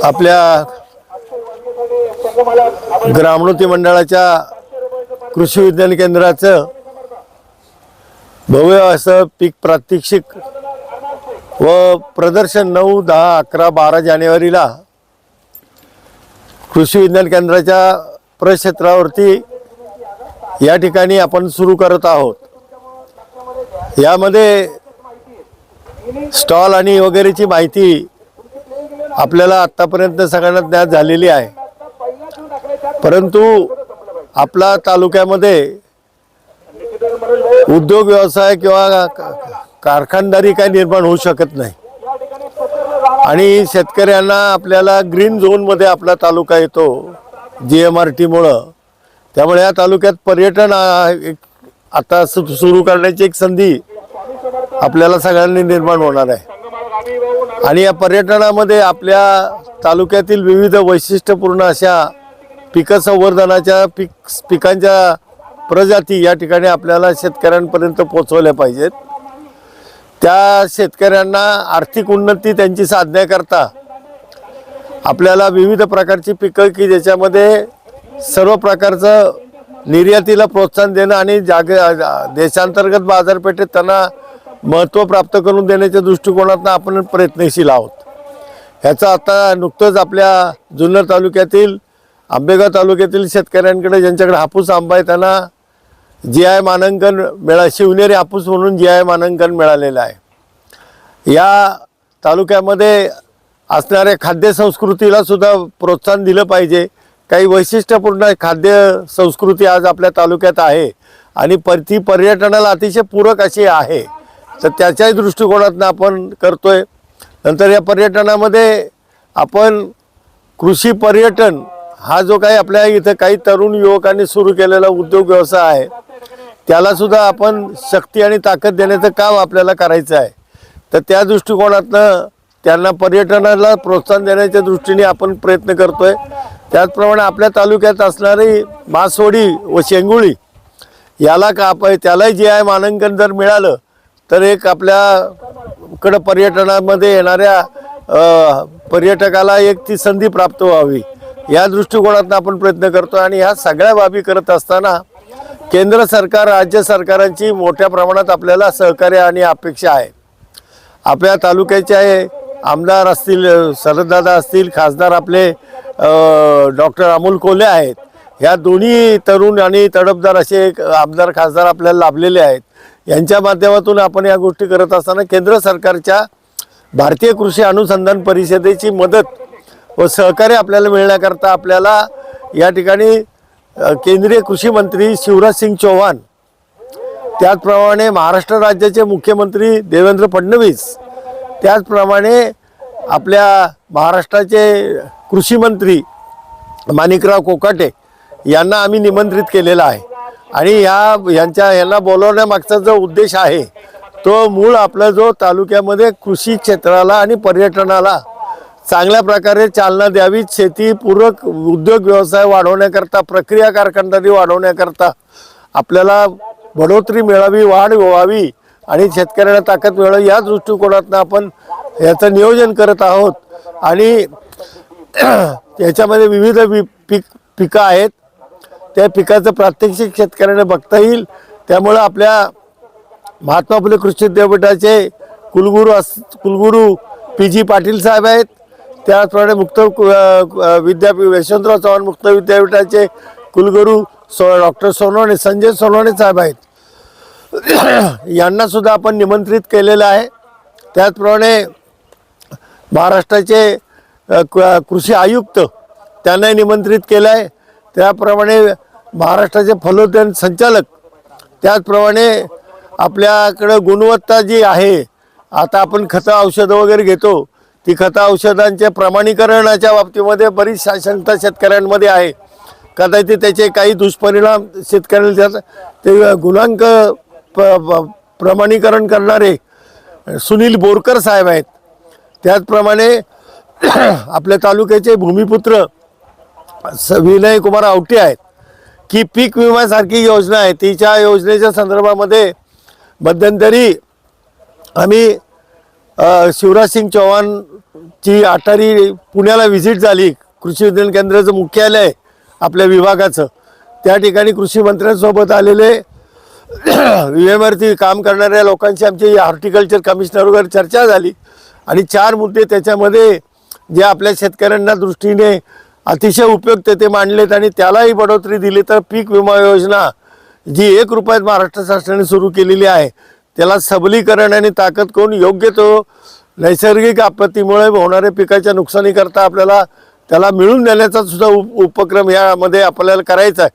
आपल्या ग्रामोन्नती मंडळाच्या कृषी विज्ञान केंद्राचं भव्य असं पीक प्रात्यक्षिक व प्रदर्शन नऊ दहा अकरा बारा जानेवारीला कृषी विज्ञान केंद्राच्या प्रक्षेत्रावरती या ठिकाणी आपण सुरू करत आहोत. यामध्ये स्टॉल आणि वगैरेची माहिती आपल्याला आत्तापर्यंत सगळ्यांना ज्ञात झालेली आहे. परंतु आपला तालुक्यामध्ये उद्योग व्यवसाय किंवा कारखानदारी काय निर्माण होऊ शकत नाही. आणि शेतकऱ्यांना आपल्याला ग्रीन झोनमध्ये आपला तालुका येतो जी एम आर टीमुळं. त्यामुळे या तालुक्यात पर्यटन एक आता सुरू करण्याची एक संधी आपल्याला सगळ्यांनी निर्माण होणार आहे. आणि या पर्यटनामध्ये आपल्या तालुक्यातील विविध वैशिष्ट्यपूर्ण अशा पिकं संवर्धनाच्या पीक पिकांच्या प्रजाती या ठिकाणी आपल्याला शेतकऱ्यांपर्यंत पोचवल्या पाहिजेत. त्या शेतकऱ्यांना आर्थिक उन्नती त्यांची साधण्याकरता आपल्याला विविध प्रकारची पिकं की ज्याच्यामध्ये सर्व प्रकारचं निर्यातीला प्रोत्साहन देणं आणि जाग देशांतर्गत बाजारपेठेत त्यांना महत्त्व प्राप्त करून देण्याच्या दृष्टिकोनातून आपण प्रयत्नशील आहोत. ह्याचं आता नुकतंच आपल्या जुन्नर तालुक्यातील आंबेगाव तालुक्यातील शेतकऱ्यांकडे ज्यांच्याकडे हापूस आंबा आहे त्यांना जी आय मानांकन मिळा शिवनेरी हापूस म्हणून जी आय मानांकन मिळालेलं आहे. या तालुक्यामध्ये असणाऱ्या खाद्य संस्कृतीला सुद्धा प्रोत्साहन दिलं पाहिजे. काही वैशिष्ट्यपूर्ण खाद्य संस्कृती आज आपल्या तालुक्यात आहे आणि पर ती पर्यटनाला अतिशय पूरक अशी आहे. तर त्याच्याही दृष्टिकोनातून आपण करतोय. नंतर या पर्यटनामध्ये आपण कृषी पर्यटन हा जो काही आपल्या इथं काही तरुण युवकांनी सुरू केलेला उद्योग व्यवसाय आहे त्यालासुद्धा आपण शक्ती आणि ताकद देण्याचं काम आपल्याला करायचं आहे. तर त्या दृष्टिकोनातनं त्यांना पर्यटनाला प्रोत्साहन देण्याच्या दृष्टीने आपण प्रयत्न करतो आहे त्याचप्रमाणे आपल्या तालुक्यात असणारी मासवडी व शेंगुळी याला का आप त्यालाही जे आहे मानांकन जर मिळालं तर एक आपल्याकडं पर्यटनामध्ये येणाऱ्या पर्यटकाला एक ती संधी प्राप्त व्हावी. या दृष्टिकोनातून आपण प्रयत्न करतो आणि ह्या सगळ्या बाबी करत असताना केंद्र सरकार राज्य सरकारांची मोठ्या प्रमाणात आपल्याला सहकार्य आणि अपेक्षा आहे. आपल्या तालुक्याचे आहे आमदार असतील शरददादा असतील खासदार आपले डॉक्टर अमोल कोले आहेत. ह्या दोन्ही तरुण आणि तडफदार असे आमदार खासदार आपल्याला लाभलेले आहेत. यांच्या माध्यमातून आपण या गोष्टी करत असताना केंद्र सरकारच्या भारतीय कृषी अनुसंधान परिषदेची मदत व सहकार्य आपल्याला मिळण्याकरता आपल्याला या ठिकाणी केंद्रीय कृषी मंत्री शिवराज सिंग चौहान त्याचप्रमाणे महाराष्ट्र राज्याचे मुख्यमंत्री देवेंद्र फडणवीस त्याचप्रमाणे आपल्या महाराष्ट्राचे कृषी मंत्री माणिकराव कोकाटे यांना आम्ही निमंत्रित केलेला आहे. आणि या यांच्या यांना बोलवण्यामागचा जो उद्देश आहे तो मूळ आपला जो तालुक्यामध्ये कृषी क्षेत्राला आणि पर्यटनाला चांगल्या प्रकारे चालना द्यावी शेतीपूरक उद्योग व्यवसाय वाढवण्याकरता प्रक्रिया कारखानदारी वाढवण्याकरता आपल्याला बढोतरी मिळावी वाढ व्हावी आणि शेतकऱ्यांना ताकद मिळावी या दृष्टिकोनातून आपण याचं नियोजन करत आहोत. आणि त्याच्यामध्ये विविध वि- पीक पिकं आहेत. त्या पिकाचं प्रात्यक्षिक शेतकऱ्यांना बघता येईल. त्यामुळं आपल्या महात्मा फुले कृषी विद्यापीठाचे कुलगुरू अस कुलगुरू पी जी पाटील साहेब आहेत. त्याचप्रमाणे मुक्त अ, विद्यापीठ यशवंतराव चव्हाण मुक्त विद्यापीठाचे कुलगुरू सो डॉक्टर सोनवणे संजय सोनवणे साहेब आहेत. यांनासुद्धा आपण निमंत्रित केलेलं आहे. त्याचप्रमाणे महाराष्ट्राचे कृषी आयुक्त त्यांनाही निमंत्रित केलं आहे त्याप्रमाणे महाराष्ट्राचे फलोद्यान संचालक. त्याचप्रमाणे आपल्याकडं गुणवत्ता जी आहे आता आपण खतं औषधं वगैरे घेतो ती खतं औषधांच्या प्रमाणीकरणाच्या बाबतीमध्ये बरीच साशंकता शेतकऱ्यांमध्ये आहे. कदाचित त्याचे काही दुष्परिणाम शेतकऱ्यांना त्याचा- ते गुणांक प- प्रमाणीकरण करणारे सुनील बोरकर साहेब आहेत. त्याचप्रमाणे आपल्या तालुक्याचे भूमिपुत्र स- विनय कुमार आवटे आहेत. की पीक विम्यासारखी योजना आहे. तिच्या योजनेच्या संदर्भामध्ये मध्यंतरी आम्ही शिवराज सिंग चौहानची अटारी पुण्याला व्हिजिट झाली. कृषी विज्ञान केंद्राचं मुख्यालय आपल्या विभागाचं. त्या ठिकाणी कृषी मंत्र्यांसोबत आलेले वरती काम करणाऱ्या लोकांची आमची हॉर्टिकल्चर कमिशनरवर चर्चा झाली. आणि चार मुद्दे त्याच्यामध्ये जे आपल्या शेतकऱ्यांना दृष्टीने अतिशय उपयुक्त ते मांडलेत आणि त्यालाही बढोतरी दिली. तर पीक विमा योजना जी एक रुपयात महाराष्ट्र शासनाने सुरू केलेली आहे त्याला सबलीकरण आणि ताकद करून योग्य तो नैसर्गिक आपत्तीमुळे होणाऱ्या पिकाच्या नुकसानीकरता आपल्याला त्याला मिळून देण्याचा सुद्धा उप उपक्रम यामध्ये आपल्याला करायचा आहे.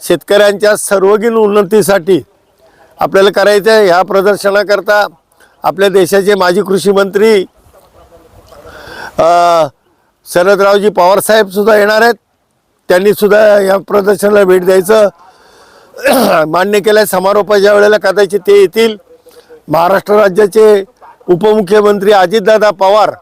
शेतकऱ्यांच्या सर्वगीण उन्नतीसाठी आपल्याला करायचं आहे. ह्या प्रदर्शनाकरता आपल्या देशाचे माजी कृषी मंत्री शरदरावजी पवारसाहेब सुद्धा येणार आहेत. त्यांनी सुद्धा या प्रदर्शनाला भेट द्यायचं. मान्य केलं समारोपाच्या वेळेला कदाचित ते येतील. महाराष्ट्र राज्याचे उपमुख्यमंत्री अजितदादा पवार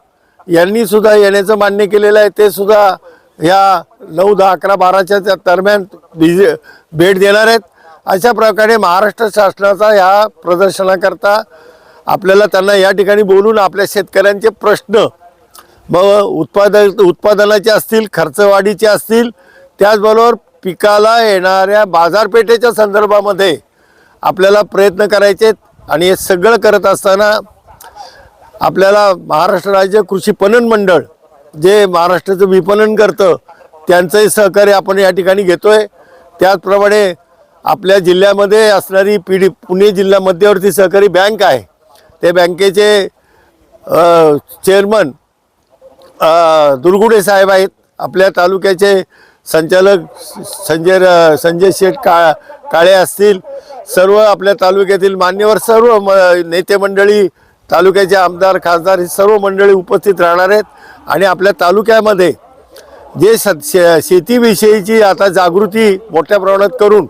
यांनी सुद्धा येण्याचं मान्य केलेलं आहे. ते सुद्धा या नऊ दहा अकरा बाराच्या त्या दरम्यान विजि भेट देणार आहेत. अशा प्रकारे महाराष्ट्र शासनाचा ह्या प्रदर्शनाकरता आपल्याला त्यांना या ठिकाणी बोलून आपल्या शेतकऱ्यांचे प्रश्न मग उत्पाद उत्पादनाचे असतील खर्चवाढीचे असतील त्याचबरोबर पिकाला येणाऱ्या बाजारपेठेच्या संदर्भामध्ये आपल्याला प्रयत्न करायचे आहेत. आणि हे सगळं करत असताना आपल्याला महाराष्ट्र राज्य कृषी पणन मंडळ जे महाराष्ट्राचं विपणन करतं त्यांचंही सहकार्य आपण या ठिकाणी घेतो आहे त्याचप्रमाणे आपल्या जिल्ह्यामध्ये असणारी पी डी पुणे जिल्हा मध्यवर्ती सहकारी बँक आहे त्या बँकेचे चेअरमन दुर्गुडे साहेब आहेत. आपल्या तालुक्याचे संचालक संजय र- संजय शेठ का काळे असतील. सर्व आपल्या तालुक्यातील मान्यवर सर्व म नेते मंडळी तालुक्याचे आमदार खासदार ही सर्व मंडळी उपस्थित राहणार आहेत. आणि आपल्या तालुक्यामध्ये जे स शे शेतीविषयीची आता जागृती मोठ्या प्रमाणात करून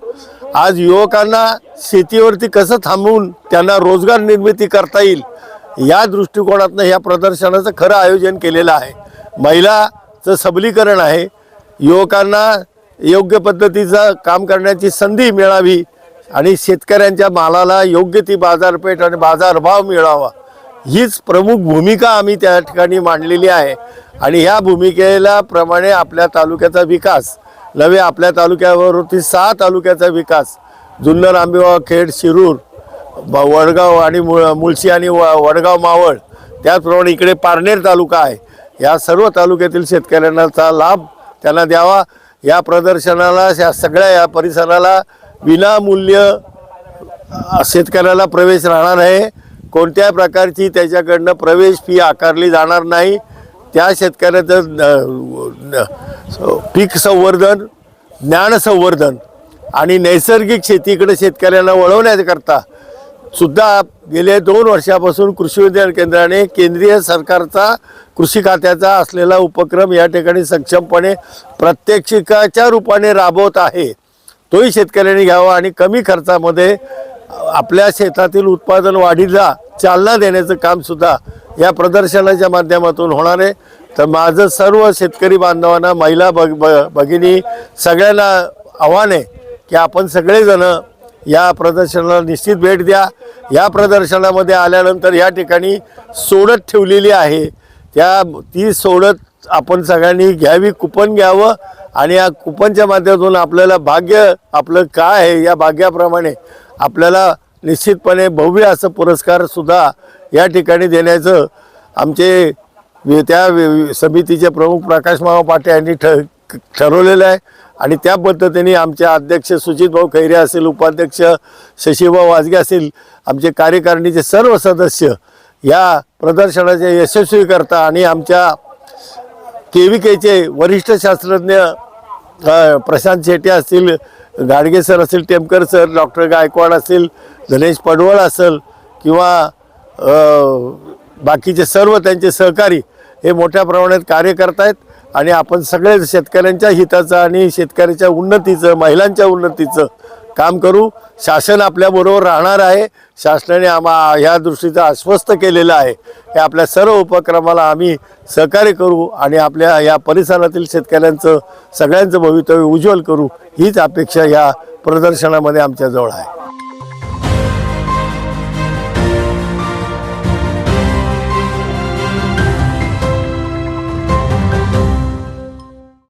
आज युवकांना शेतीवरती कसं थांबवून त्यांना रोजगार निर्मिती करता येईल या दृष्टिकोनातनं ह्या प्रदर्शनाचं खरं आयोजन केलेलं आहे. महिलाचं सबलीकरण आहे. युवकांना योग्य पद्धतीचं काम करण्याची संधी मिळावी आणि शेतकऱ्यांच्या मालाला योग्य ती बाजारपेठ आणि बाजारभाव मिळावा. हीच प्रमुख भूमिका आम्ही त्या ठिकाणी मांडलेली आहे. आणि ह्या भूमिकेला प्रमाणे आपल्या तालुक्याचा विकास नव्हे आपल्या तालुक्यावरती सहा तालुक्याचा विकास जुन्नर आंबेवा खेड शिरूर वडगाव आणि मुळ मुळशी आणि व वडगाव मावळ त्याचप्रमाणे इकडे पारनेर तालुका आहे. या सर्व तालुक्यातील शेतकऱ्यांचा लाभ त्यांना द्यावा. या प्रदर्शनाला या सगळ्या या परिसराला विनामूल्य शेतकऱ्याला प्रवेश राहणार आहे. कोणत्याही प्रकारची त्याच्याकडनं प्रवेश फी आकारली जाणार नाही. त्या शेतकऱ्याचं न- पीक संवर्धन ज्ञान संवर्धन आणि नैसर्गिक शेतीकडे शेतकऱ्यांना वळवण्याकरता सुद्धा गेले दोन वर्षापासून कृषी विज्ञान केंद्राने केंद्रीय सरकारचा कृषी खात्याचा असलेला उपक्रम या ठिकाणी सक्षमपणे प्रत्यक्षिकाच्या रूपाने राबवत आहे. तोही शेतकऱ्यांनी घ्यावा आणि कमी खर्चामध्ये आपल्या शेतातील उत्पादन वाढीला चालना देण्याचं कामसुद्धा या प्रदर्शनाच्या माध्यमातून होणार आहे. तर माझं सर्व शेतकरी बांधवांना महिला भग भगिनी सगळ्यांना आव्हान आहे की आपण सगळेजणं या प्रदर्शनाला निश्चित भेट द्या. या प्रदर्शनामध्ये आल्यानंतर या ठिकाणी सोडत ठेवलेली आहे. त्या ती सोडत आपण सगळ्यांनी घ्यावी कुपन घ्यावं आणि या कुपनच्या माध्यमातून आपल्याला भाग्य आपलं काय आहे या भाग्याप्रमाणे आपल्याला निश्चितपणे भव्य असं पुरस्कारसुद्धा या ठिकाणी देण्याचं आमचे त्या समितीचे प्रमुख प्रकाश मामा पाटे यांनी ठ ठरवलेलं आहे. आणि त्या पद्धतीने आमचे अध्यक्ष सुजितभाऊ खैरे असेल उपाध्यक्ष शशीभाऊ वाजगे असतील आमचे कार्यकारिणीचे सर्व सदस्य या प्रदर्शनाचे यशस्वी करता आणि आमच्या के व्ही केचे वरिष्ठ शास्त्रज्ञ प्रशांत शेट्टी असतील गाडगे सर असतील टेमकर सर डॉक्टर गायकवाड असतील गणेश पडवळ असेल किंवा बाकीचे सर्व त्यांचे सहकारी हे मोठ्या प्रमाणात कार्य करतायत आणि आपण सगळे शेतकऱ्यांच्या हिताचं आणि शेतकऱ्याच्या उन्नतीचं महिलांच्या उन्नतीचं काम करू. शासन आपल्याबरोबर राहणार आहे. शासनाने आम्हा ह्या दृष्टीचं आश्वस्त केलेलं आहे. हे आपल्या सर्व उपक्रमाला आम्ही सहकार्य करू आणि आपल्या या परिसरातील शेतकऱ्यांचं सगळ्यांचं भवितव्य उज्ज्वल करू. हीच अपेक्षा या प्रदर्शनामध्ये आमच्याजवळ आहे.